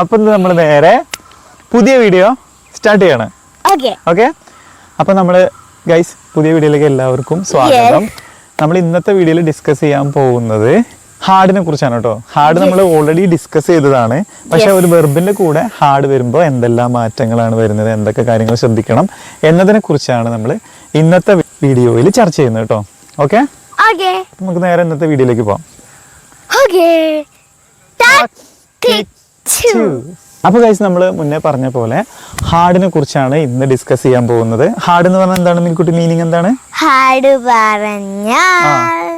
അപ്പൊ നമ്മൾ നേരെ പുതിയ വീഡിയോ സ്റ്റാർട്ട് ചെയ്യണം. ഓക്കെ. അപ്പൊ നമ്മൾ ഗൈസ് പുതിയ വീഡിയോയിലേക്ക് എല്ലാവർക്കും സ്വാഗതം. നമ്മൾ ഇന്നത്തെ വീഡിയോയിൽ ഡിസ്കസ് ചെയ്യാൻ പോകുന്നത് ഹാർഡിനെ കുറിച്ചാണ് കേട്ടോ. ഹാർഡ് നമ്മൾ ഓൾറെഡി ഡിസ്കസ് ചെയ്തതാണ്. പക്ഷെ ഒരു വെർബിന്റെ കൂടെ ഹാർഡ് വരുമ്പോൾ എന്തെല്ലാം മാറ്റങ്ങളാണ് വരുന്നത് എന്തൊക്കെ കാര്യങ്ങൾ ശ്രദ്ധിക്കണം എന്നതിനെ കുറിച്ചാണ് നമ്മൾ ഇന്നത്തെ വീഡിയോയിൽ ചർച്ച ചെയ്യുന്നത് കേട്ടോ. ഓക്കെ? നമുക്ക് നേരെ ഇന്നത്തെ വീഡിയോയിലേക്ക് പോകാം അപ്പോൾ കഴിച്ച് നമ്മൾ മുന്നേ പറഞ്ഞ പോലെ ഹാർഡിനെ കുറിച്ചാണ് ഇന്ന് ഡിസ്കസ് ചെയ്യാൻ പോകുന്നത്. ഹാർഡ് എന്ന് പറഞ്ഞാൽ എന്താണ് മിൽക്കുട്ടി മീനിങ് എന്താണ്? ഹാർഡ് പറഞ്ഞാൽ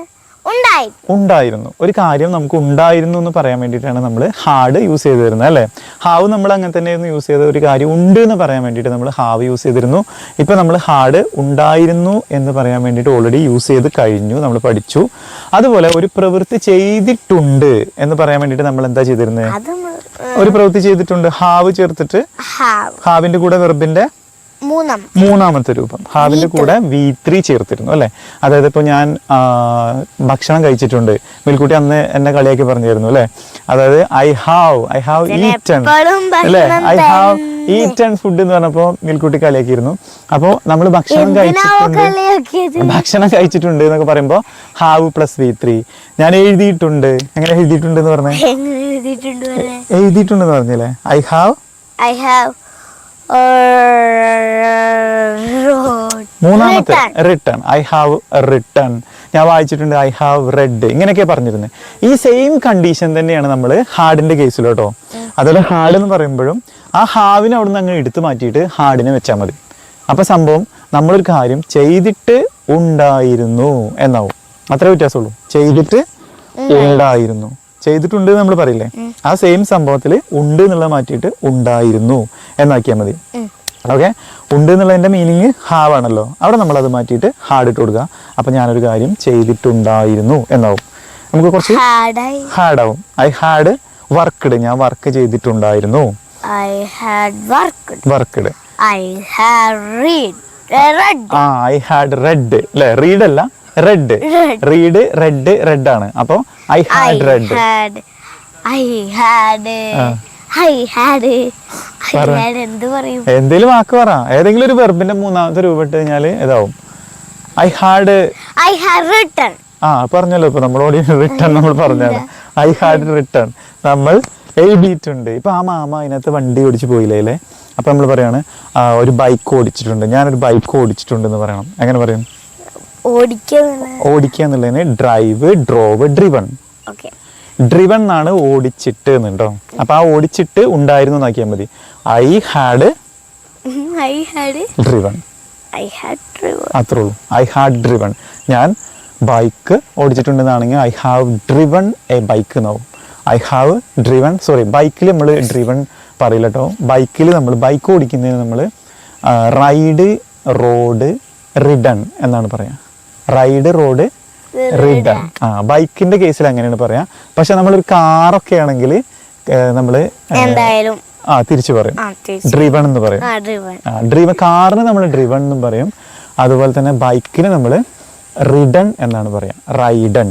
ഉണ്ടായിരുന്നു. ഒരു കാര്യം നമുക്ക് ഉണ്ടായിരുന്നു എന്ന് പറയാൻ വേണ്ടിയിട്ടാണ് നമ്മൾ ഹാഡ് യൂസ് ചെയ്ത് വരുന്നത് അല്ലേ? ഹാവ് നമ്മൾ അങ്ങനെ തന്നെയായിരുന്നു യൂസ് ചെയ്ത ഒരു കാര്യം ഉണ്ട് എന്ന് പറയാൻ വേണ്ടിയിട്ട് നമ്മൾ ഹാവ് യൂസ് ചെയ്തിരുന്നു. ഇപ്പം നമ്മൾ ഹാഡ് ഉണ്ടായിരുന്നു എന്ന് പറയാൻ വേണ്ടിയിട്ട് ഓൾറെഡി യൂസ് ചെയ്ത് കഴിഞ്ഞു നമ്മൾ പഠിച്ചു. അതുപോലെ ഒരു പ്രവൃത്തി ചെയ്തിട്ടുണ്ട് എന്ന് പറയാൻ വേണ്ടിയിട്ട് നമ്മൾ എന്താ ചെയ്തിരുന്നത് ഒരു പ്രവൃത്തി ചെയ്തിട്ടുണ്ട്. ഹാവ് ചേർത്തിട്ട്? ഹാവ് ഹാവിന്റെ കൂടെ വെർബിന്റെ മൂന്നാമത്തെ രൂപം. ഹാവിന്റെ കൂടെ വി ത്രീ ചേർത്തിരുന്നു അല്ലെ? അതായത് ഇപ്പൊ ഞാൻ ഭക്ഷണം കഴിച്ചിട്ടുണ്ട്. മിൽക്കുട്ടി അന്ന് എന്നെ കളിയാക്കി പറഞ്ഞിരുന്നു അല്ലെ? അതായത് I have I have eaten അല്ലെ? ഐ ഹാവ് ഈറ്റൺ ഫുഡ് എന്ന് പറഞ്ഞപ്പോ മിൽക്കുട്ടി കളിയാക്കിയിരുന്നു. അപ്പോ നമ്മൾ ഭക്ഷണം കഴിച്ചിട്ടുണ്ട്. ഭക്ഷണം കഴിച്ചിട്ടുണ്ട് എന്നൊക്കെ പറയുമ്പോ ഹാവ് പ്ലസ് വി ത്രീ ഞാൻ എഴുതിയിട്ടുണ്ട്. എങ്ങനെ എഴുതിയിട്ടുണ്ട് എന്ന് പറഞ്ഞേ? എഴുതിയിട്ടുണ്ട് പറഞ്ഞില്ലേ? ഐ ഹാവ് ഐ ഹാവ് മൂന്നാമത്തെ റിട്ടേൺ ഐ ഹാവ് റിട്ടേൺ ഞാൻ വായിച്ചിട്ടുണ്ട്. ഐ ഹാവ് റെഡ് ഇങ്ങനെയൊക്കെ പറഞ്ഞിരുന്നത് ഈ സെയിം കണ്ടീഷൻ തന്നെയാണ് നമ്മൾ ഹാർഡിന്റെ കേസിലോട്ടോ അതുപോലെ ഹാർഡ് എന്ന് പറയുമ്പോഴും ആ ഹാവിനെ അവിടെ നിന്ന് അങ്ങ് എടുത്തു മാറ്റിയിട്ട് ഹാർഡിനെ വെച്ചാൽ മതി. അപ്പൊ സംഭവം നമ്മളൊരു കാര്യം ചെയ്തിട്ട് ഉണ്ടായിരുന്നു എന്നാവും. അത്രേ വ്യത്യാസമുള്ളൂ. ചെയ്തിട്ട് ഉണ്ടായിരുന്നു. ചെയ്തിട്ടുണ്ട് നമ്മൾ പറയില്ലേ? ആ സെയിം സംഭവത്തിൽ ഉണ്ട് എന്നുള്ളത് മാറ്റിയിട്ട് ഉണ്ടായിരുന്നു. എന്നാക്കിയാൽ മതി. ഓക്കെ ഉണ്ട് എന്നുള്ളതിന്റെ മീനിങ് ഹാവ് ആണല്ലോ. അവിടെ നമ്മൾ അത് മാറ്റിയിട്ട് ഹാർഡ് ഇട്ട് കൊടുക്കുക. അപ്പൊ ഞാനൊരു കാര്യം ചെയ്തിട്ടുണ്ടായിരുന്നു എന്നാവും. നമുക്ക് കുറച്ച് ഹാർഡ് ആവും. ഐ ഹാഡ് വർക്ക്ഡ് ഞാൻ വർക്ക് ചെയ്തിട്ടുണ്ടായിരുന്നു. I had worked worked I had read read ആ ഐ ഹാഡ് റെഡ് അല്ലേ? റീഡ് അല്ല. Read Red. Read read read ആണ്. അപ്പൊ I had read I had. I had എന്ത് പറയും? എന്തേലും വാക്ക് പറ. ഏതെങ്കിലും ഒരു വെർബിന്റെ മൂന്നാമത്തെ രൂപം ഇട്ട് കഴിഞ്ഞാൽ ഇതാവും. I had I had written ആ പറഞ്ഞല്ലോ. ഇപ്പൊ നമ്മളോട് റിട്ടേൺ നമ്മൾ പറഞ്ഞാണ് ഐ ഹാഡ് റിട്ടേൺ നമ്മൾ എഴുതിയിട്ടുണ്ട്. ഇപ്പൊ ആ മാമ അതിനകത്ത് വണ്ടി ഓടിച്ച് പോയില്ലേ അല്ലേ? അപ്പൊ നമ്മൾ പറയാണ് ഒരു ബൈക്ക് ഓടിച്ചിട്ടുണ്ട്. ഞാനൊരു ബൈക്ക് ഓടിച്ചിട്ടുണ്ട് എന്ന് പറയണം. എങ്ങനെ പറയും? ഓടിക്കുക എന്നുള്ളതിന് ഡ്രൈവ് ഡ്രോവ് ഡ്രിവൺ ഡ്രിവൺ എന്നാണ് ഓടിച്ചിട്ട് എന്നുണ്ടോ അപ്പൊ ആ ഓടിച്ചിട്ട് ഉണ്ടായിരുന്നു നോക്കിയാൽ മതി. I had I had driven I had driven അത്രേ ഉള്ളൂ. ഐ ഹാഡ് ഡ്രിവൺ ഞാൻ bike ഓടിച്ചിട്ടുണ്ടെന്നാണെങ്കിൽ I have driven a bike എന്നാവും ഐ ഹാവ് ഡ്രിവൺ സോറി ബൈക്കിൽ നമ്മൾ ഡ്രിവൺ പറയില്ല കേട്ടോ. ബൈക്കിൽ നമ്മൾ ബൈക്ക് ഓടിക്കുന്നതിന് നമ്മൾ റൈഡ് റോഡ് റിഡൺ എന്നാണ് പറയാ. റൈഡ് റോഡ് റിഡ് ആ ബൈക്കിന്റെ കേസിൽ അങ്ങനെയാണ് പറയാ. പക്ഷെ നമ്മളൊരു കാറൊക്കെ ആണെങ്കിൽ നമ്മൾ എന്തായാലും. ആ തിരിച്ചു പറയും. ഡ്രിവൺ എന്ന് പറയും. ആ ഡ്രീവൺ. കാറിന് നമ്മൾ ഡ്രിവൺ എന്നും പറയും. അതുപോലെ തന്നെ ബൈക്കിന് നമ്മൾ റിഡൺ എന്നാണ് പറയാ. റൈഡൺ.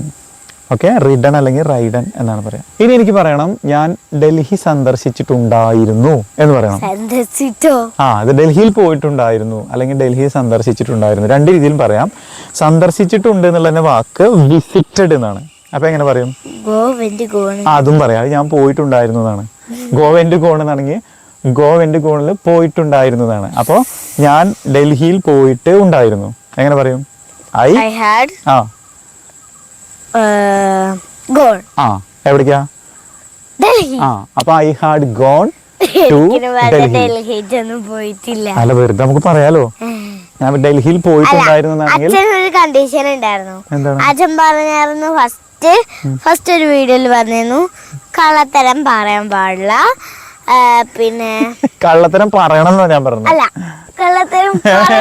ഓക്കെ റിഡൺ അല്ലെങ്കിൽ റൈഡൻ എന്നാണ് പറയാം. ഇനി എനിക്ക് പറയണം ഞാൻ ഡൽഹി സന്ദർശിച്ചിട്ടുണ്ടായിരുന്നു എന്ന് പറയണം. സന്ദർശിച്ചോ? ആ അത് ഡൽഹിയിൽ പോയിട്ടുണ്ടായിരുന്നു അല്ലെങ്കിൽ ഡൽഹി സന്ദർശിച്ചിട്ടുണ്ടായിരുന്നു. രണ്ട് രീതിയിലും പറയാം. സന്ദർശിച്ചിട്ടുണ്ട് എന്നുള്ള വാക്ക് വിസിറ്റഡ് എന്നാണ്. അപ്പൊ എങ്ങനെ പറയും? അതും പറയാം. ഞാൻ പോയിട്ടുണ്ടായിരുന്നു എന്നാണ്. ഗോവെന്റ് ഗോൺ എന്നാണെങ്കിൽ ഗോവെന്റ് ഗോണിൽ പോയിട്ടുണ്ടായിരുന്നതാണ് അപ്പോൾ ഞാൻ ഡൽഹിയിൽ പോയിട്ട് ഉണ്ടായിരുന്നു. എങ്ങനെ പറയും? ഐ ഹാഡ് ആ. ഗോൺ ആ എവിടേക്കാ? ഡൽഹി. ആ അപ്പൊ I had gone to Delhi. പോയിട്ടില്ല. അല്ല വെറുതെ നമുക്ക് പറയാലോ? ഞാൻ ഡൽഹിയിൽ പോയിട്ടുണ്ടായിരുന്നു എന്നാണെങ്കിൽ അച്ഛൻ ഒരു കണ്ടീഷൻ ഉണ്ടായിരുന്നു. എന്താണ്? അച്ഛൻ പറഞ്ഞായിരുന്നു ഫസ്റ്റ് ഫസ്റ്റ് ഒരു വീഡിയോയിൽ പറഞ്ഞിരുന്നു കള്ളത്തരം പറയാൻ പാടില്ല. പിന്നെ കള്ളത്തരം പറയണമെന്നാ ഞാൻ പറഞ്ഞത്. അല്ല കള്ളത്തരം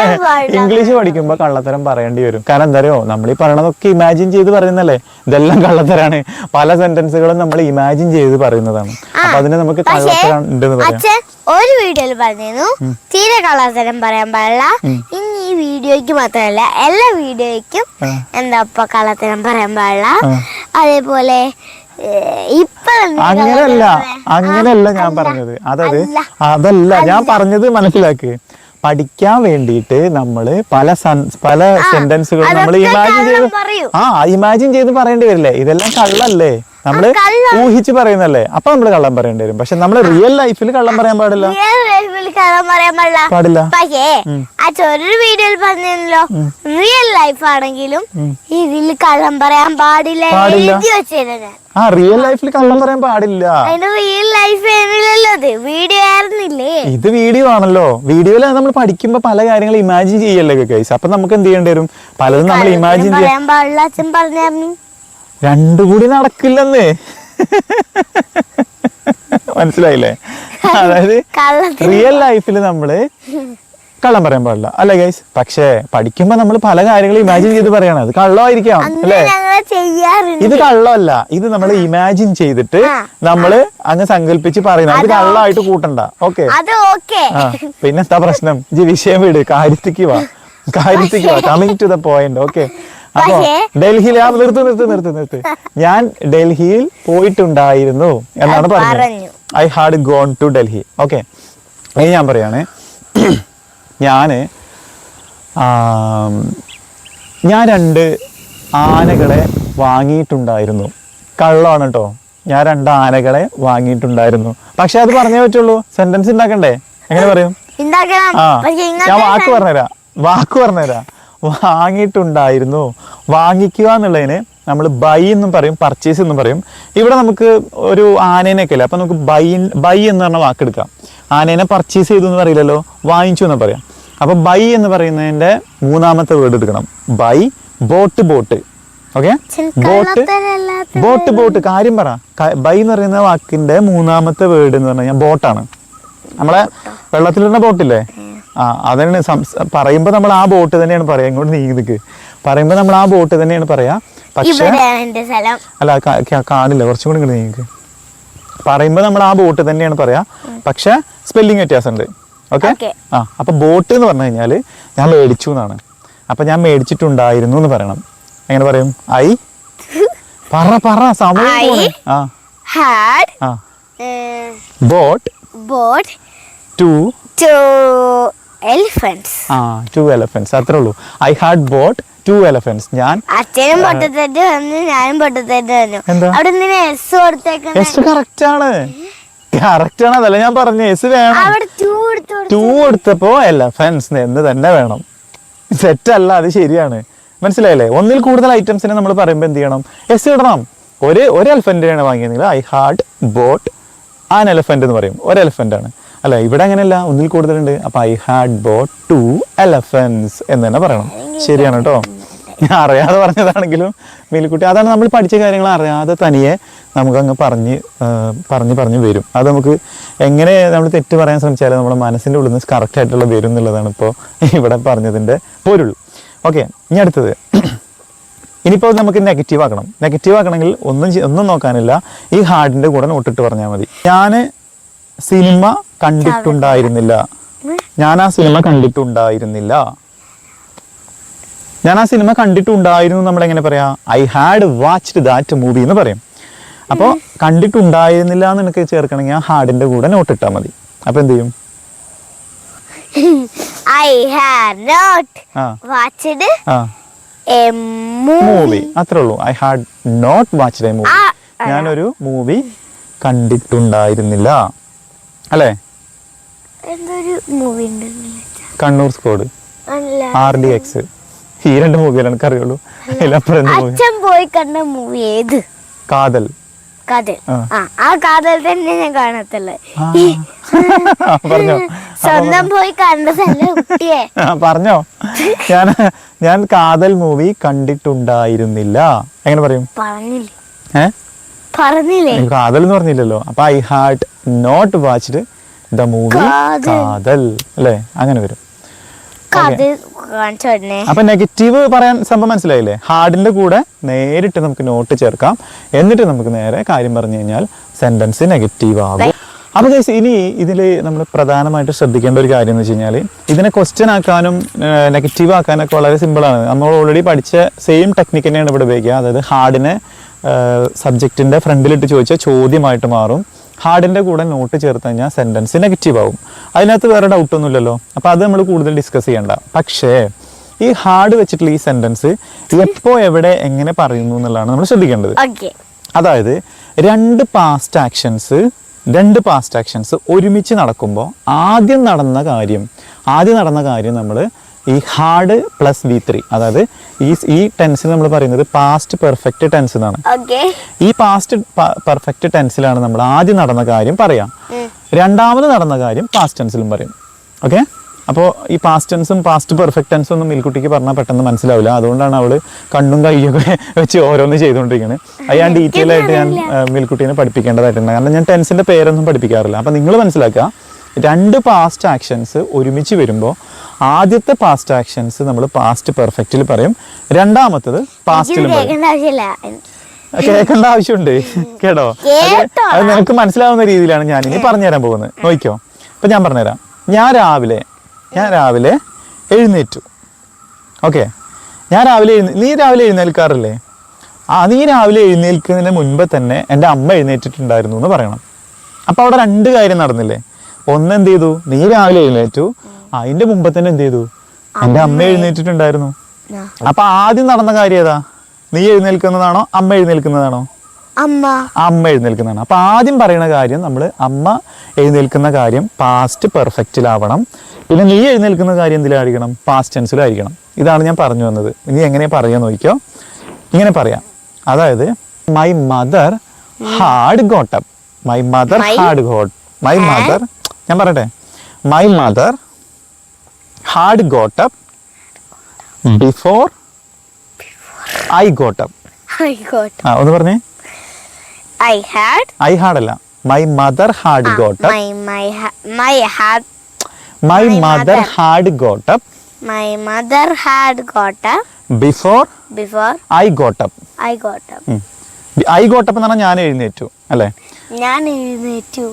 ഇംഗ്ലീഷ് പഠിക്കുമ്പോ കള്ളത്തരം പറയേണ്ടി വരും. കാരണം എന്താ അറിയോ? നമ്മൾ ഈ പറയണതൊക്കെ ഇമാജിൻ ചെയ്ത് പറയുന്നല്ലേ? ഇതെല്ലാം കള്ളത്തരാണ്. പല സെന്റൻസുകളും നമ്മൾ ഇമാജിൻ ചെയ്ത് പറയുന്നതാണ്. അപ്പൊ അതിനെ നമുക്ക് കള്ളത്തരം ഉണ്ടെന്ന് പറയാം. ഒരു വീഡിയോയിൽ പറഞ്ഞിരുന്നു തീരെ കള്ളത്തരം പറയാൻ പാടില്ല. ഇനി ഈ വീഡിയോയ്ക്ക് മാത്രമല്ല എല്ലാ വീഡിയോയ്ക്കും. എന്താ ഇപ്പൊ കള്ളത്തരം പറയാൻ പാടില്ല. അതേപോലെ അങ്ങനെയല്ല അങ്ങനല്ല അങ്ങനെയല്ല ഞാൻ പറഞ്ഞത്. അല്ല. അതല്ല ഞാൻ പറഞ്ഞത് മനസ്സിലാക്ക്. പഠിക്കാൻ വേണ്ടിയിട്ട് നമ്മൾ പല പല സെന്റൻസുകൾ നമ്മൾ ഇമാജിൻ ചെയ്ത് ആ ഇമാജിൻ ചെയ്ത് പറയേണ്ടി വരില്ലേ? ഇതെല്ലാം കള്ളല്ലേ? നമ്മൾ കള്ളം. ഊഹിച്ച് പറയുന്നല്ലേ? അപ്പൊ നമ്മൾ കള്ളം പറയേണ്ടി വരും. പക്ഷെ നമ്മൾ റിയൽ ലൈഫിൽ കള്ളം പറയാൻ പാടില്ല. പാടില്ല. പക്ഷേ ചെറിയൊരു വീഡിയോയിൽ പറഞ്ഞല്ലോ റിയൽ ലൈഫ് ആണെങ്കിലും ഇതിൽ കള്ളം പറയാൻ പാടില്ല. എഴുതി വെച്ചിരുന്നു ആ റിയൽ ലൈഫിൽ കള്ളം പറയാൻ പാടില്ല. റിയൽ ലൈഫ് വീഡിയോ ആയിരുന്നില്ലേ? ഇത് വീഡിയോ ആണല്ലോ. വീഡിയോയിൽ നമ്മൾ പഠിക്കുമ്പോൾ പല കാര്യങ്ങൾ ഇമാജിൻ ചെയ്യല്ലേ ഗൈസ് അപ്പൊ നമുക്ക് എന്ത് ചെയ്യേണ്ടി വരും? പലതും നമ്മൾ ഇമാജിൻ ചെയ്യാൻ പറയാൻ പാടില്ല അച്ഛൻ പറഞ്ഞു രണ്ടു കൂടി നടക്കില്ലെന്ന്. മനസ്സിലായില്ലേ? അതായത് റിയൽ ലൈഫിൽ നമ്മൾ കള്ളം പറയാൻ പാടില്ല. അല്ലേ ഗൈസ് പക്ഷേ പഠിക്കുമ്പോ നമ്മൾ പല കാര്യങ്ങളും ഇമാജിൻ ചെയ്ത് പറയണം. അത് കള്ളമായിരിക്കാം. അല്ലെ? ഇത് കള്ളമല്ല. ഇത് നമ്മൾ ഇമാജിൻ ചെയ്തിട്ട് നമ്മൾ നമ്മൾ അങ്ങ് സങ്കല്പിച്ച് പറയുന്നത് അത് കള്ളമായിട്ട് കൂട്ടണ്ട. ഓക്കെ? അത് എന്താ പിന്നെന്താ പ്രശ്നം? ജി വിഷയം വിട്. കാര്യത്തിക്ക് വാ. കാര്യത്തിക്ക് വാ. Coming to the point okay? അപ്പോ ഡൽഹിയിൽ ആ നിർത്ത് നിർത്ത് നിർത്ത് നിർത്ത്. ഞാൻ ഡൽഹിയിൽ പോയിട്ടുണ്ടായിരുന്നു എന്നാണ് പറഞ്ഞത്. പറഞ്ഞു. I had gone to Delhi. Okay? ഇനി ഞാൻ പറയാണ്. ആം, ഞാൻ രണ്ട് ആനകളെ വാങ്ങിയിട്ടുണ്ടായിരുന്നു. കള്ളമാണ് കേട്ടോ ഞാൻ രണ്ട് ആനകളെ വാങ്ങിയിട്ടുണ്ടായിരുന്നു. പക്ഷെ അത് പറഞ്ഞേ പറ്റുള്ളൂ. സെന്റൻസ് ഉണ്ടാക്കണ്ടേ എങ്ങനെ പറയും? ആ ഞാൻ വാക്ക് പറഞ്ഞുതരാം. വാക്ക് പറഞ്ഞുതരാം. വാങ്ങിയിട്ടുണ്ടായിരുന്നു. വാങ്ങിക്കുക എന്നുള്ളതിന് നമ്മൾ ബൈ എന്നും പറയും പർച്ചേസ് എന്നും പറയും. ഇവിടെ നമുക്ക് ഒരു ആനേനെയൊക്കെ അല്ലേ അപ്പൊ നമുക്ക് ബൈ ബൈ എന്ന് പറഞ്ഞ വാക്ക് എടുക്കാം ആനേനെ പർച്ചേസ് ചെയ്തു എന്ന് പറയില്ലല്ലോ വാങ്ങിച്ചു എന്ന് പറയാം. അപ്പോൾ ബൈ എന്ന് പറയുന്നതിന്റെ മൂന്നാമത്തെ വേർഡ് എടുക്കണം. Buy bought bought okay bought bought bought കാര്യം പറ. ബൈ എന്ന് പറയുന്ന വാക്കിന്റെ മൂന്നാമത്തെ വേർഡ് എന്ന് പറഞ്ഞു കഴിഞ്ഞാൽ ബോട്ടാണ് നമ്മളെ വെള്ളത്തിലിടുന്ന ബോട്ടില്ലേ ആ അതാണ് പറയുമ്പോൾ പറയുമ്പോ നമ്മൾ ആ ബോട്ട് തന്നെയാണ് പറയാം. ഇങ്ങോട്ട് നീങ്ങിക്ക് പറയുമ്പോൾ നമ്മൾ ആ ബോട്ട് തന്നെയാണ് പറയാ. പക്ഷേ അല്ല കാണില്ല. കുറച്ചും കൂടി ഇങ്ങോട്ട് നീങ്ങിക്ക് പറയുമ്പോ നമ്മൾ ആ ബോട്ട് തന്നെയാണ് പറയാ. പക്ഷെ സ്പെല്ലിംഗ് വ്യത്യാസമുണ്ട്. ഓക്കെ. ആ അപ്പൊ ബോട്ട് എന്ന് പറഞ്ഞു കഴിഞ്ഞാൽ ഞാൻ മേടിച്ചു എന്നാണ്. അപ്പൊ ഞാൻ മേടിച്ചിട്ടുണ്ടായിരുന്നു എന്ന് പറയണം. എങ്ങനെ പറയും? ഐ? പറ പറ സമയം ആ. ഹാഡ് ആ. Bought bought two two elephants ആ ടു എലിഫന്റ്സ് അത്രേ ഉള്ളൂ. I had bought two elephants ഞാൻ അച്ഛനും പൊട്ടത്തെറ്റ് വന്നു ഞാനും പൊട്ടത്തെറ്റ് വന്നു. എന്താ? അവിടെ നിന്ന് എസ് കൊടുത്തേക്കുന്ന? എസ് കറക്റ്റ് ആണ്. കറക്റ്റ് ആണ് അതല്ല ഞാൻ പറഞ്ഞു. എസ് വേണം. ടു എടുത്തപ്പോ എലഫൻസ് എന്ന് തന്നെ വേണം. സെറ്റ് അല്ല അത് ശരിയാണ്. മനസ്സിലായില്ലേ? ഒന്നിൽ കൂടുതൽ ഐറ്റംസിനെ നമ്മൾ പറയുമ്പോൾ എന്ത് ചെയ്യണം? എസ് ഇടണം. ഒരു ഒരു എലഫന്റിനാണ് വാങ്ങിയെങ്കിൽ I had bought an elephant എന്ന് പറയും. ഒരു എലഫന്റ് ആണ്. അല്ല ഇവിടെ അങ്ങനെയല്ല. ഒന്നിൽ കൂടുതലുണ്ട്. അപ്പൊ I had bought two elephants എന്ന് തന്നെ പറയണം. ശരിയാണ് കേട്ടോ. ഞാൻ അറിയാതെ പറഞ്ഞതാണെങ്കിലും മേലിക്കുട്ടി അതാണ് നമ്മൾ പഠിച്ച കാര്യങ്ങൾ അറിയാതെ തനിയെ നമുക്ക് അങ്ങ് പറഞ്ഞ് പറഞ്ഞ് പറഞ്ഞ് വരും. അത് നമുക്ക് എങ്ങനെ നമ്മൾ തെറ്റ് പറയാൻ ശ്രമിച്ചാലും നമ്മുടെ മനസ്സിന്റെ ഉള്ളിൽ നിന്ന് കറക്റ്റ് ആയിട്ടുള്ള വരും എന്നുള്ളതാണ് ഇപ്പോൾ ഇവിടെ പറഞ്ഞതിന്റെ പൊരുൾ. ഓക്കെ ഇനി അടുത്തത്. ഇനിയിപ്പോൾ നമുക്ക് നെഗറ്റീവ് ആക്കണം. നെഗറ്റീവ് ആക്കണമെങ്കിൽ ഒന്നും ഒന്നും നോക്കാനില്ല. ഈ ഹാർഡിന്റെ കൂടെ നോട്ടിട്ട് പറഞ്ഞാൽ മതി. ഞാൻ സിനിമ കണ്ടിട്ടുണ്ടായിരുന്നില്ല. ഞാൻ ആ സിനിമ കണ്ടിട്ടുണ്ടായിരുന്നില്ല. ഞാൻ ആ സിനിമ കണ്ടിട്ടുണ്ടായിരുന്നു നമ്മൾ എങ്ങനെ പറയാ? I had watched that movie എന്ന് പറയും. അപ്പോൾ കണ്ടിട്ടുണ്ടായിരുന്നില്ല എന്ന് എനിക്ക് ചേർക്കണമെങ്കിൽ ആ ഹാർഡിന്റെ കൂടെ നോട്ട് ഇട്ടാൽ മതി. അപ്പൊ എന്ത് ചെയ്യും? I had not ah. Watched movie അത്രേ ഉള്ളൂ. I had not watched a movie ഞാനൊരു മൂവി കണ്ടിട്ടുണ്ടായിരുന്നില്ല. അല്ലേ? Kannur squad R D X ഈ രണ്ട് മൂവിയിലാണ് എനിക്ക് അറിയുള്ളൂ അതിലപ്പുറം അച്ഛൻ പോയി കണ്ട മൂവി ഏത്? കാതൽ. കാതൽ. ആ. കാതൽ തന്നെ ഞാൻ കാണത്തുള്ളു. സ്വന്തം പോയി കണ്ടതല്ല കുട്ടിയെ. പറഞ്ഞോ. ഞാൻ ഞാൻ കാതൽ മൂവി കണ്ടിട്ടുണ്ടായിരുന്നില്ല. എങ്ങനെ പറയും? പറഞ്ഞില്ലേ. പറഞ്ഞില്ലേ. കാതൽ എന്ന് പറഞ്ഞില്ലല്ലോ. അപ്പൊ I had not watched the movie Kaathal. അല്ലേ? അങ്ങനെ വരും. അപ്പൊ നെഗറ്റീവ് പറയാൻ സംഭവം മനസ്സിലായില്ലേ? ഹാർഡിന്റെ കൂടെ നേരിട്ട് നമുക്ക് നോട്ട് ചേർക്കാം. എന്നിട്ട് നമുക്ക് നേരെ കാര്യം പറഞ്ഞു കഴിഞ്ഞാൽ സെന്റൻസ് നെഗറ്റീവ് ആകും അപ്പൊ ഗൈസ് ഇനി ഇതിൽ നമ്മൾ പ്രധാനമായിട്ട് ശ്രദ്ധിക്കേണ്ട ഒരു കാര്യം എന്ന് വെച്ച് കഴിഞ്ഞാൽ ഇതിനെ ക്വസ്റ്റ്യൻ ആക്കാനും നെഗറ്റീവ് ആക്കാനൊക്കെ വളരെ സിമ്പിളാണ് നമ്മൾ ഓൾറെഡി പഠിച്ച സെയിം ടെക്നിക്ക് തന്നെയാണ് ഇവിടെ ഉപയോഗിക്കുക. അതായത് ഹാർഡിനെ സബ്ജക്റ്റിന്റെ ഫ്രണ്ടിലിട്ട് ചോദിച്ച ചോദ്യമായിട്ട് മാറും. ഹാർഡിന്റെ കൂടെ നോട്ട് ചേർത്ത് കഴിഞ്ഞാൽ സെന്റൻസ് നെഗറ്റീവ് ആവും. അതിനകത്ത് വേറെ ഡൗട്ടൊന്നുമില്ലല്ലോ അപ്പോൾ അത് നമ്മൾ കൂടുതൽ ഡിസ്കസ് ചെയ്യണ്ട. പക്ഷേ ഈ ഹാർഡ് വെച്ചിട്ടുള്ള ഈ സെന്റൻസ് എപ്പോൾ എവിടെ എങ്ങനെ പറയുന്നു എന്നുള്ളതാണ് നമ്മൾ ശ്രദ്ധിക്കേണ്ടത്. അതായത് രണ്ട് പാസ്റ്റ് ആക്ഷൻസ് രണ്ട് പാസ്റ്റ് ആക്ഷൻസ് ഒരുമിച്ച് നടക്കുമ്പോൾ ആദ്യം നടന്ന കാര്യം ആദ്യം നടന്ന കാര്യം നമ്മൾ ഈ ഹാർഡ് പ്ലസ് വി ത്രീ അതായത് ഈ ഈ ടെൻസിൽ നമ്മൾ പറയുന്നത് പാസ്റ്റ് പെർഫെക്റ്റ് ടെൻസ് എന്നാണ് ഈ പാസ്റ്റ് പെർഫെക്റ്റ് ടെൻസിലാണ് നമ്മൾ ആദ്യം നടന്ന കാര്യം പറയാം. രണ്ടാമത് നടന്ന കാര്യം പാസ്റ്റ് ടെൻസിലും പറയും. ഓക്കെ അപ്പോൾ ഈ പാസ്റ്റ് ടെൻസും പാസ്റ്റ് പെർഫെക്റ്റ് ടെൻസും ഒന്നും മിൽക്കുട്ടിക്ക് പറഞ്ഞാൽ പെട്ടെന്ന് മനസ്സിലാവില്ല. അതുകൊണ്ടാണ് അവൾ കണ്ണും കൈയൊക്കെ വെച്ച് ഓരോന്ന് ചെയ്തുകൊണ്ടിരിക്കുന്നത് അത് ഞാൻ ഡീറ്റെയിൽ ആയിട്ട് ഞാൻ മിൽക്കുട്ടീനെ പഠിപ്പിക്കേണ്ടതായിട്ടുണ്ട്. കാരണം ഞാൻ ടെൻസിന്റെ പേരൊന്നും പഠിപ്പിക്കാറില്ല. അപ്പോൾ നിങ്ങൾ മനസ്സിലാക്കുക രണ്ട് പാസ്റ്റ് ആക്ഷൻസ് ഒരുമിച്ച് വരുമ്പോൾ ആദ്യത്തെ പാസ്റ്റ് ആക്ഷൻസ് നമ്മൾ പാസ്റ്റ് പെർഫെക്റ്റിൽ പറയും. രണ്ടാമത്തത് പാസ്റ്റിലും പറയും. കേൾക്കേണ്ട ആവശ്യമുണ്ട്. കേട്ടോ? അത്. നിനക്ക് മനസ്സിലാവുന്ന രീതിയിലാണ് ഞാൻ ഇനി പറഞ്ഞുതരാൻ പോകുന്നത്. നോക്കിയോ അപ്പൊ ഞാൻ പറഞ്ഞുതരാം. ഞാൻ രാവിലെ ഞാൻ രാവിലെ എഴുന്നേറ്റു. ഓക്കെ? ഞാൻ രാവിലെ എഴുന്ന നീ രാവിലെ എഴുന്നേൽക്കാറില്ലേ? ആ നീ രാവിലെ എഴുന്നേൽക്കുന്നതിന് മുൻപ് തന്നെ എന്റെ അമ്മ എഴുന്നേറ്റിട്ടുണ്ടായിരുന്നു എന്ന് പറയണം. അപ്പോൾ അവിടെ രണ്ട് കാര്യം നടന്നില്ലേ? ഒന്ന് എന്ത് ചെയ്തു? നീ രാവിലെ എഴുന്നേറ്റു. അതിന്റെ മുമ്പ് തന്നെ എന്ത് ചെയ്തു? എന്റെ അമ്മ എഴുന്നേറ്റിട്ടുണ്ടായിരുന്നു. അപ്പൊ ആദ്യം നടന്ന കാര്യം ഏതാ? നീ എഴുന്നേൽക്കുന്നതാണോ അമ്മ എഴുന്നേൽക്കുന്നതാണോ? അമ്മ. അമ്മ എഴുന്നേൽക്കുന്നതാണ്. അപ്പൊ ആദ്യം പറയുന്ന കാര്യം നമ്മൾ അമ്മ എഴുന്നേൽക്കുന്ന കാര്യം പാസ്റ്റ് പെർഫെക്റ്റിലാവണം പിന്നെ നീ എഴുന്നേൽക്കുന്ന കാര്യം എന്തിലായിരിക്കണം പാസ്റ്റ് ടെൻസിലായിരിക്കണം ഇതാണ് ഞാൻ പറഞ്ഞു വന്നത്. നീ എങ്ങനെയാ പറയാൻ നോക്കിയോ ഇങ്ങനെ പറയാം. അതായത് my mother had got up my mother had got my mother ഞാൻ പറയട്ടെ. My mother had got up before I got up ആ ഒന്ന് പറഞ്ഞേ. ഐ ഹാഡ് ഐ ഹാഡ് അല്ല. My mother had got up my had my my mother mother. Got up my mother had got up before before I got up I got up I got up എന്ന് പറഞ്ഞാൽ ഞാൻ എഴുന്നേറ്റു അല്ലേ? ഞാൻ എഴുന്നേറ്റു.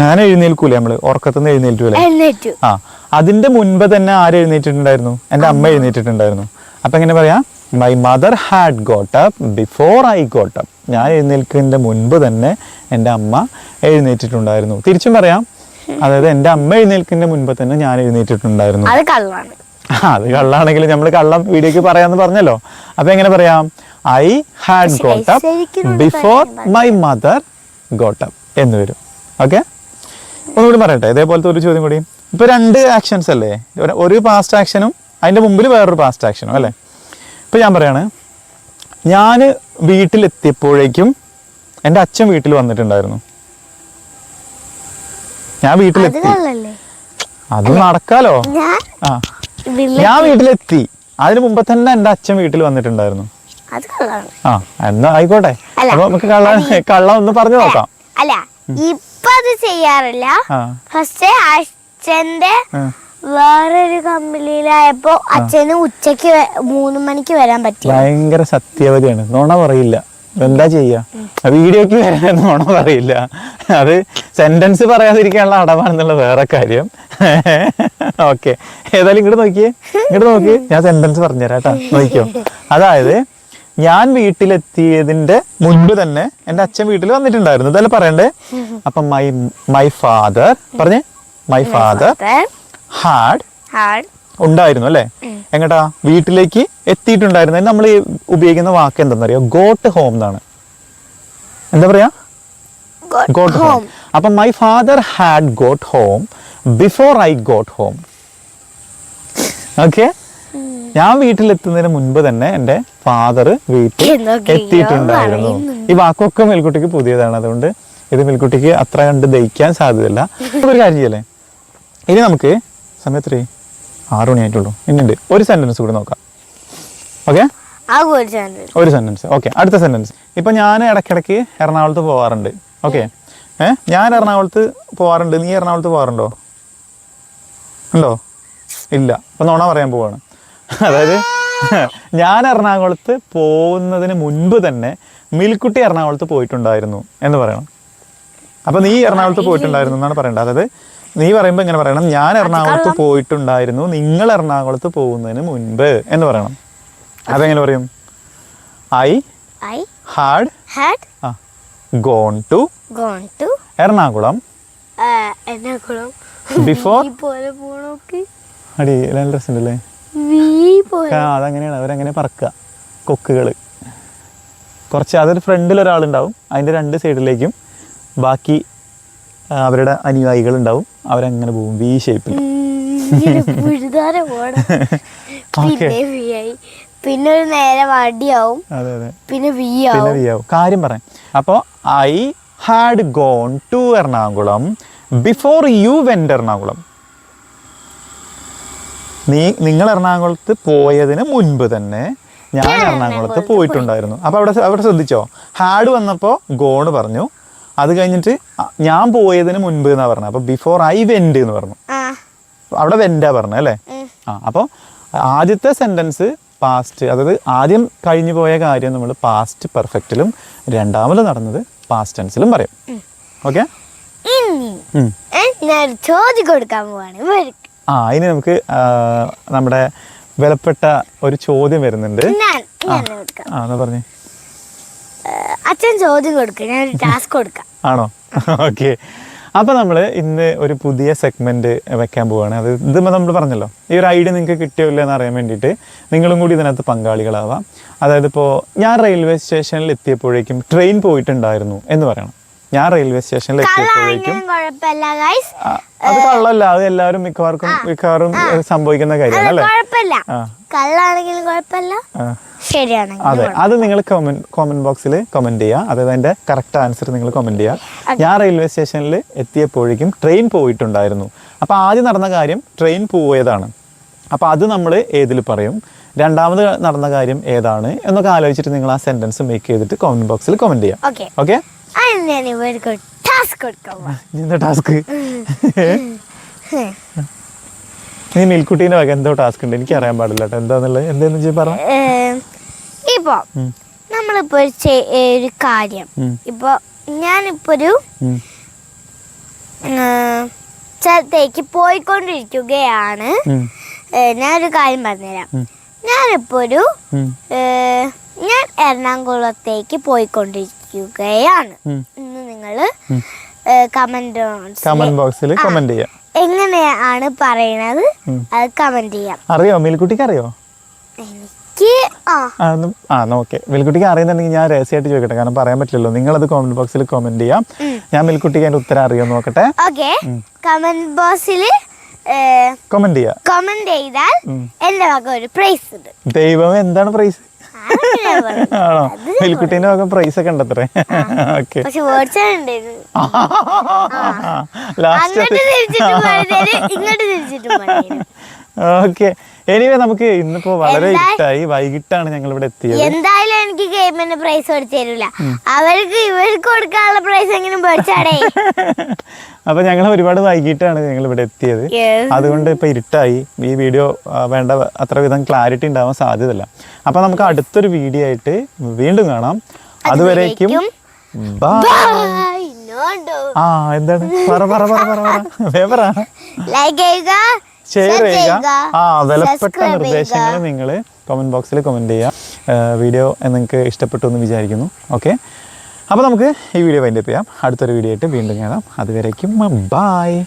ഞാൻ എഴുന്നേൽക്കൂലേ നമ്മൾ? ഉറക്കത്തുനിന്ന് എഴുന്നേറ്റു അല്ലേ എഴുന്നേറ്റു. ആ. അതിന്റെ മുൻപ് തന്നെ ആര് എഴുന്നേറ്റിട്ടുണ്ടായിരുന്നു? എന്റെ അമ്മ എഴുന്നേറ്റിട്ടുണ്ടായിരുന്നു. അപ്പൊ എങ്ങനെ പറയാം? My mother had got up before I got up ഞാൻ എഴുന്നേൽക്കുന്നതിന്റെ മുൻപ് തന്നെ എന്റെ അമ്മ എഴുന്നേറ്റിട്ടുണ്ടായിരുന്നു. തിരിച്ചും പറയാം. അതായത് എന്റെ അമ്മ എഴുന്നേൽക്കുന്നതിന്റെ മുൻപ് തന്നെ ഞാൻ എഴുന്നേറ്റിട്ടുണ്ടായിരുന്നു. അത് കള്ളാണ്. അത് കള്ളാണെങ്കിൽ നമ്മൾ കള്ളം വീഡിയോക്ക് പറയാന്ന് പറഞ്ഞല്ലോ. അപ്പൊ എങ്ങനെ പറയാം? I had got up before my mother got up എന്ന് വരും. ഓക്കെ ഒന്നുകൂടി പറയട്ടെ. ഇതേപോലത്തെ ഒരു ചോദ്യം കൂടി. ഇപ്പൊ രണ്ട് ആക്ഷൻസ് അല്ലേ? ഒരു- പാസ്റ്റ് ആക്ഷനും അതിന്റെ മുമ്പിൽ വേറൊരു പാസ്റ്റ് ആക്ഷനും അല്ലേ? ഇപ്പൊ ഞാൻ പറയാണ് ഞാൻ വീട്ടിലെത്തിയപ്പോഴേക്കും എന്റെ അച്ഛൻ വീട്ടിൽ വന്നിട്ടുണ്ടായിരുന്നു. ഞാൻ വീട്ടിലെത്തി. അത് നടക്കാലോ? ഞാൻ ആ. ഞാൻ വീട്ടിലെത്തി. അതിനു മുമ്പ് തന്നെ എന്റെ അച്ഛൻ വീട്ടിൽ വന്നിട്ടുണ്ടായിരുന്നു. ആ എന്നാ ആയിക്കോട്ടെ. അപ്പൊ നമുക്ക് കള്ള കള്ളം ഒന്ന് പറഞ്ഞു നോക്കാം. അല്ല ഇപ്പൊ അത് ചെയ്യാറില്ല. ഫസ്റ്റ് അച്ഛന്റെ. വേറൊരു കമ്പനിയിലായപ്പോ അച്ഛന് ഉച്ചയ്ക്ക് മൂന്ന് മണിക്ക് വരാൻ പറ്റി. ഭയങ്കര സത്യവതിയാണ് നോണ പറയില്ല. എന്താ ചെയ്യാ? വീഡിയോക്ക് വരാൻ നോണ പറയില്ല. അത് സെന്റൻസ് പറയാതിരിക്കാനുള്ള അടവാണെന്നുള്ള വേറെ കാര്യം. ഓക്കെ ഏതായാലും ഇങ്ങോട്ട് നോക്കിയേ. ഇങ്ങോട്ട് നോക്കി. ഞാൻ സെന്റൻസ് പറഞ്ഞുതരാം കേട്ടോ. നോക്കിയോ അതായത് ഞാൻ വീട്ടിലെത്തിയതിന്റെ മുൻപ് തന്നെ എന്റെ അച്ഛൻ വീട്ടിൽ വന്നിട്ടുണ്ടായിരുന്നു. ഇതല്ലേ പറയണ്ടേ? അപ്പൊ മൈ മൈ ഫാദർ പറഞ്ഞേ? മൈ ഫാദർ ഹാഡ് ഹാഡ് ഉണ്ടായിരുന്നു അല്ലേ? എങ്ങട്ടാ? വീട്ടിലേക്ക് എത്തിയിട്ടുണ്ടായിരുന്നു നമ്മൾ ഉപയോഗിക്കുന്ന വാക്ക് എന്താണെന്നറിയോ ഗോട്ട് ഹോം എന്നാണ് എന്താ പറയാ? ഗോട്ട് ഹോം അപ്പൊ my father had got home before I got home okay ഞാൻ വീട്ടിലെത്തുന്നതിന് മുൻപ് തന്നെ എന്റെ ഫാദർ വീട്ടിൽ എത്തിയിട്ടുണ്ടായിരുന്നു. ഈ വാക്കൊക്കെ മെൽക്കുട്ടിക്ക് പുതിയതാണ്. അതുകൊണ്ട് ഇത് മെൽക്കുട്ടിക്ക് അത്ര കണ്ട് ദഹിക്കാൻ സാധ്യതയില്ല. ഒരു കാര്യം ചെയ്യല്ലേ? ഇനി നമുക്ക് സമയത്ത് ആറു മണിയായിട്ടുള്ളൂ. ഇന്നുണ്ട് ഒരു സെന്റൻസ് കൂടി നോക്കാം. ഓക്കെ ഒരു സെന്റൻസ് ഓക്കെ അടുത്ത സെന്റൻസ് ഇപ്പൊ ഞാൻ ഇടയ്ക്കിടയ്ക്ക് എറണാകുളത്ത് പോവാറുണ്ട്. ഓക്കെ ഏ? ഞാൻ എറണാകുളത്ത് പോവാറുണ്ട്. നീ എറണാകുളത്ത് പോവാറുണ്ടോ? ഉണ്ടോ? ഇല്ല. അപ്പൊ നോണ പറയാൻ പോവാണ്. അതായത് ഞാൻ എറണാകുളത്ത് പോകുന്നതിന് മുൻപ് തന്നെ മിൽക്കുട്ടി എറണാകുളത്ത് പോയിട്ടുണ്ടായിരുന്നു എന്ന് പറയണം. അപ്പൊ നീ എറണാകുളത്ത് പോയിട്ടുണ്ടായിരുന്നു എന്നാണ് പറയേണ്ടത്. അതായത് നീ പറയുമ്പോൾ ഇങ്ങനെ പറയണം ഞാൻ എറണാകുളത്ത് പോയിട്ടുണ്ടായിരുന്നു നിങ്ങൾ എറണാകുളത്ത് പോകുന്നതിന് മുൻപ് എന്ന് പറയണം. അതെങ്ങനെ പറയും? I I had had gone to gone to Ernakulam. Ernakulam. Before അടി നല്ല രസമുണ്ടല്ലേ ആ അതങ്ങനെയാണ്. അവരങ്ങനെ പറക്കുക. കൊക്കുകൾ കുറച്ച് അതൊരു ഫ്രണ്ടിൽ ഒരാളുണ്ടാവും. അതിന്റെ രണ്ട് സൈഡിലേക്കും ബാക്കി അവരുടെ അനുയായികൾ ഉണ്ടാവും. അവരങ്ങനെ പോകും. വി ഷേപ്പിൽ. പിന്നെ ഒരു നേരെ വടിയാവും. അതെ അതെ. പിന്നെ വി പിന്നെ വി ആവും. കാര്യം പറയാം. അപ്പോൾ I had gone to Ernakulam before you went Ernakulam. നീ നിങ്ങൾ എറണാകുളത്ത് പോയതിന് മുൻപ് തന്നെ ഞാൻ എറണാകുളത്ത് പോയിട്ടുണ്ടായിരുന്നു. അപ്പോൾ അവിടെ അവിടെ ശ്രദ്ധിച്ചോ? ഹാഡ് വന്നപ്പോൾ ഗോണ് പറഞ്ഞു. അത് കഴിഞ്ഞിട്ട് ഞാൻ പോയതിന് മുൻപ് എന്നാ പറഞ്ഞത് അപ്പൊ ബിഫോർ ഐ വെൻഡ് എന്ന് പറഞ്ഞു. അവിടെ വെന്റാ പറഞ്ഞത് അല്ലേ? ആ അപ്പോൾ ആദ്യത്തെ സെന്റൻസ് പാസ്റ്റ് അതായത് ആദ്യം കഴിഞ്ഞു പോയ കാര്യം നമ്മൾ പാസ്റ്റ് പെർഫെക്റ്റിലും രണ്ടാമത് നടന്നത് പാസ്റ്റ് ടെൻസിലും പറയും. ഓക്കെ ചോദ്യം കൊടുക്കാൻ പോവാണ്. ആ ഇനി നമുക്ക് നമ്മുടെ വിലപ്പെട്ട ഒരു ചോദ്യം വരുന്നുണ്ട്. ആ എന്നാ പറഞ്ഞേ? അച്ഛൻ ചോദ്യം കൊടുക്കുക ഞാൻ ഒരു ടാസ്ക് കൊടുക്കാം. ആണോ? ഓക്കെ. അപ്പോൾ നമ്മൾ ഇന്ന് ഒരു പുതിയ സെഗ്മെന്റ് വെക്കാൻ പോവുകയാണ് അത് ഇത് നമ്മൾ പറഞ്ഞല്ലോ. ഈ ഒരു ഐഡിയ നിങ്ങൾക്ക് കിട്ടിയോ എന്ന് അറിയാൻ വേണ്ടിയിട്ട് നിങ്ങളും കൂടി ഇതിനകത്ത് പങ്കാളികളാവാം. അതായത് ഇപ്പോൾ ഞാൻ റെയിൽവേ സ്റ്റേഷനിൽ എത്തിയപ്പോഴേക്കും ട്രെയിൻ പോയിട്ടുണ്ടായിരുന്നു എന്ന് പറയണം. ഞാൻ റെയിൽവേ സ്റ്റേഷനിൽ എത്തിയപ്പോഴേക്കും അത് കള്ളല്ല. അത് എല്ലാവരും മിക്കവാർക്കും മിക്കവാറും സംഭവിക്കുന്ന കാര്യമാണ് അല്ലേ കള്ളാണെങ്കിലും കുഴപ്പമില്ല. അതെ അത് നിങ്ങൾ കമന്റ് കോമന്റ് ബോക്സിൽ കമന്റ് ചെയ്യുക അതായത് അതിന്റെ കറക്റ്റ് ആൻസർ നിങ്ങൾ കമന്റ് ചെയ്യുക ഞാൻ റെയിൽവേ സ്റ്റേഷനിൽ എത്തിയപ്പോഴേക്കും ട്രെയിൻ പോയിട്ടുണ്ടായിരുന്നു. അപ്പോൾ ആദ്യം നടന്ന കാര്യം ട്രെയിൻ പോയതാണ്. അപ്പോൾ അത് നമ്മൾ ഏതിൽ പറയും? രണ്ടാമത് നടന്ന കാര്യം ഏതാണ്? എന്നൊക്കെ ആലോചിച്ചിട്ട് നിങ്ങൾ ആ സെന്റൻസ് മേക്ക് ചെയ്തിട്ട് കമന്റ് ബോക്സിൽ കമന്റ് ചെയ്യാം. ഓക്കെ ടാസ്ക് എന്താ നീ മിൽക്കുട്ടീന്റെ വക എന്തോ ടാസ്ക് ഉണ്ട്. എനിക്ക് അറിയാൻ പാടില്ല കേട്ടോ. എന്താന്നുള്ളത്? എന്താന്ന് വെച്ചാൽ പറ ഏം, ഇപ്പൊ. നമ്മളിപ്പോ ഒരു ഒരു കാര്യം. ഇപ്പോ ഞാനിപ്പോ ഒരു സ്ഥലത്തേക്ക് പോയിക്കൊണ്ടിരിക്കുകയാണ്. ഞാനൊരു കാര്യം പറഞ്ഞുതരാം. ഞാനിപ്പോ ഒരു ഞാൻ എറണാകുളത്തേക്ക് പോയിക്കൊണ്ടിരിക്കുകയാണ്. ഇന്ന് നിങ്ങൾ കമന്റ് കമന്റ് ബോക്സിൽ കമന്റ് ചെയ്യാം. എങ്ങനെയാണ് പറയണത് അത് കമന്റ് ചെയ്യാം. അറിയോ? മേൽക്കുട്ടിക്ക് അറിയോ? എനിക്ക് ആ. ഓക്കെ. മിൽക്കുട്ടിക്ക് അറിയുന്നുണ്ടെങ്കിൽ ഞാൻ രഹസ്യമായിട്ട് ചോദിക്കട്ടെ കാരണം പറയാൻ പറ്റില്ലല്ലോ. നിങ്ങൾ അത് കോമന്റ് ബോക്സിൽ കമന്റ് ചെയ്യാം. ഞാൻ മിൽക്കുട്ടിക്ക് അതിന്റെ ഉത്തരം അറിയാൻ നോക്കട്ടെ. കമന്റ് ബോക്സിൽ കമന്റ് ചെയ്യാം. കമന്റ് ചെയ്താൽ. എന്റെ വക ഒരു പ്രൈസ് ഉണ്ട്. ദൈവം എന്താണ് പ്രൈസ്. ആണോ? മിൽക്കുട്ടീന്റെ വക പ്രൈസ് ഒക്കെ ഉണ്ടത്രേ ഓക്കെ. Last okay. എനിവേ നമുക്ക് ഇന്നിപ്പോ വളരെ ഇട്ടായി വൈകിട്ടാണ് ഞങ്ങൾ ഇവിടെ എത്തിയത്. എന്തായാലും എനിക്ക് ഗെയിമിന് പ്രൈസ് മേടിച്ചു തരൂല. അവർക്ക് ഇവർക്ക് കൊടുക്കാനുള്ള പ്രൈസ് എങ്കിലും മേടിച്ചാടേ. അപ്പൊ ഞങ്ങൾ ഒരുപാട് വൈകിട്ടാണ് ഞങ്ങൾ ഇവിടെ എത്തിയത് അതുകൊണ്ട് ഇപ്പൊ ഇരുട്ടായി. ഈ വീഡിയോ വേണ്ട അത്ര വിധം ക്ലാരിറ്റി ഉണ്ടാവാൻ സാധ്യതയില്ല. അപ്പൊ നമുക്ക് അടുത്തൊരു വീഡിയോ ആയിട്ട് വീണ്ടും കാണാം. അതുവരേക്കും. ആ എന്താണ്? പറ പറ പറ പറ പറ. വേ പറ ലൈക്ക് ചെയ്യുക. ഷെയർ ചെയ്യുക. ആ വിലപ്പെട്ട നിർദ്ദേശങ്ങൾ നിങ്ങൾ കമന്റ് ബോക്സിൽ കമന്റ് ചെയ്യുക. വീഡിയോ നിങ്ങൾക്ക് ഇഷ്ടപ്പെട്ടു എന്ന് വിചാരിക്കുന്നു. ഓക്കെ അപ്പോൾ നമുക്ക് ഈ വീഡിയോ വൈൻഡപ്പ് ചെയ്യാം. അടുത്തൊരു വീഡിയോ ആയിട്ട് വീണ്ടും കാണാം. അതുവരേക്കും ബായ്